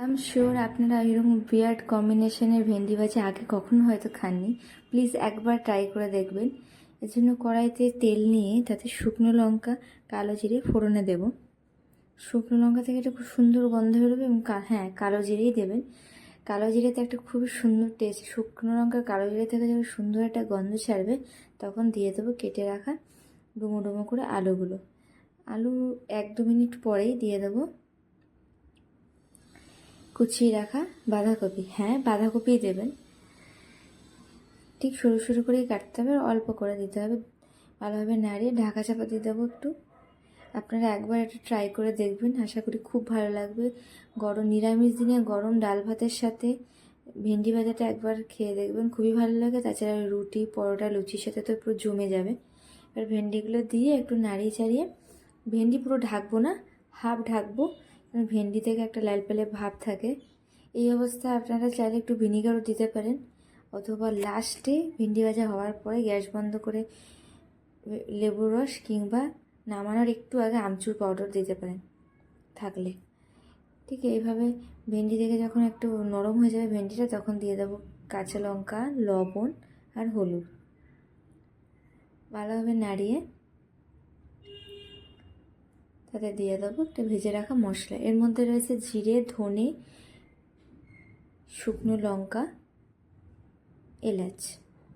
আম sure আপনারা এরকম beard কম্বিনেশনের ভেন্ডি ভাজা আগে কখনো হয়তো খাননি। প্লিজ একবার ট্রাই করে দেখবেন। এর জন্য কড়াইতে তেল নিয়ে তাতে শুকনো লঙ্কা, কালো জিরে ফোড়নে দেব। শুকনো লঙ্কা থেকে একটা খুব সুন্দর গন্ধ বেরোবে এবং হ্যাঁ কালো জিরেই দেবেন। কালো জিরেতে একটা খুবই সুন্দর টেস্ট শুকনো লঙ্কা, কালো জিরে থেকে যখন সুন্দর একটা গন্ধ ছাড়বে, তখন দিয়ে দেবো কেটে রাখা ডুমো ডুমো করে আলুগুলো। আলু এক দু মিনিট পরেই দিয়ে দেবো। কুচিয়ে রাখা বাঁধাকপি। হ্যাঁ বাঁধাকপিই দেবেন। ঠিক সরু সরু করেই কাটতে হবে, আর অল্প করে দিতে হবে। ভালোভাবে নাড়িয়ে ঢাকা চাপা দিয়ে দেবো একটু। আপনারা একবার এটা ট্রাই করে দেখবেন। আশা করি খুব ভালো লাগবে। গরম, নিরামিষ দিনে গরম ডাল ভাতের সাথে ভেন্ডি ভাজাটা একবার খেয়ে দেখবেন। খুবই ভালো লাগে। তাছাড়া রুটি, পরোটা, লুচির সাথে তো পুরো জমে যাবে। এবার ভেন্ডিগুলো দিয়ে একটু নাড়িয়ে চাড়িয়ে, ভেন্ডি পুরো ঢাকবো না, হাফ ঢাকবো। ভেন্ডি থেকে একটা লাল পেলে ভাব থাকে। এই অবস্থায় আপনারা চাইলে একটু ভিনিগারও দিতে পারেন। অথবা লাস্টে ভেন্ডি ভাজা হওয়ার পরে গ্যাস বন্ধ করে লেবুর রস কিংবা নামানোর একটু আগে আমচুর পাউডার দিতে পারেন থাকলে। ঠিক এইভাবে ভেন্ডি থেকে যখন একটু নরম হয়ে যাবে ভেন্ডিটা, তখন দিয়ে দেবো কাঁচা লঙ্কা, লবণ আর হলুদ। ভালোভাবে নাড়িয়ে তাতে দিয়ে দেবো একটা ভেজে রাখা মশলা। এর মধ্যে রয়েছে জিরে, ধনে, শুকনো লঙ্কা, এলাচ।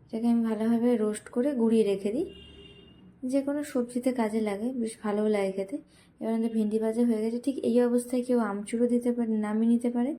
এটাকে আমি ভালোভাবে রোস্ট করে গুঁড়িয়ে রেখে দিই। যে কোনো সবজিতে কাজে লাগে, বেশ ভালোও লাগে খেতে। এবার আমাদের ভেন্ডি ভাজা হয়ে গেছে। ঠিক এই অবস্থায় কেউ আমচুরও দিতে পারে, নামিয়ে নিতে পারে।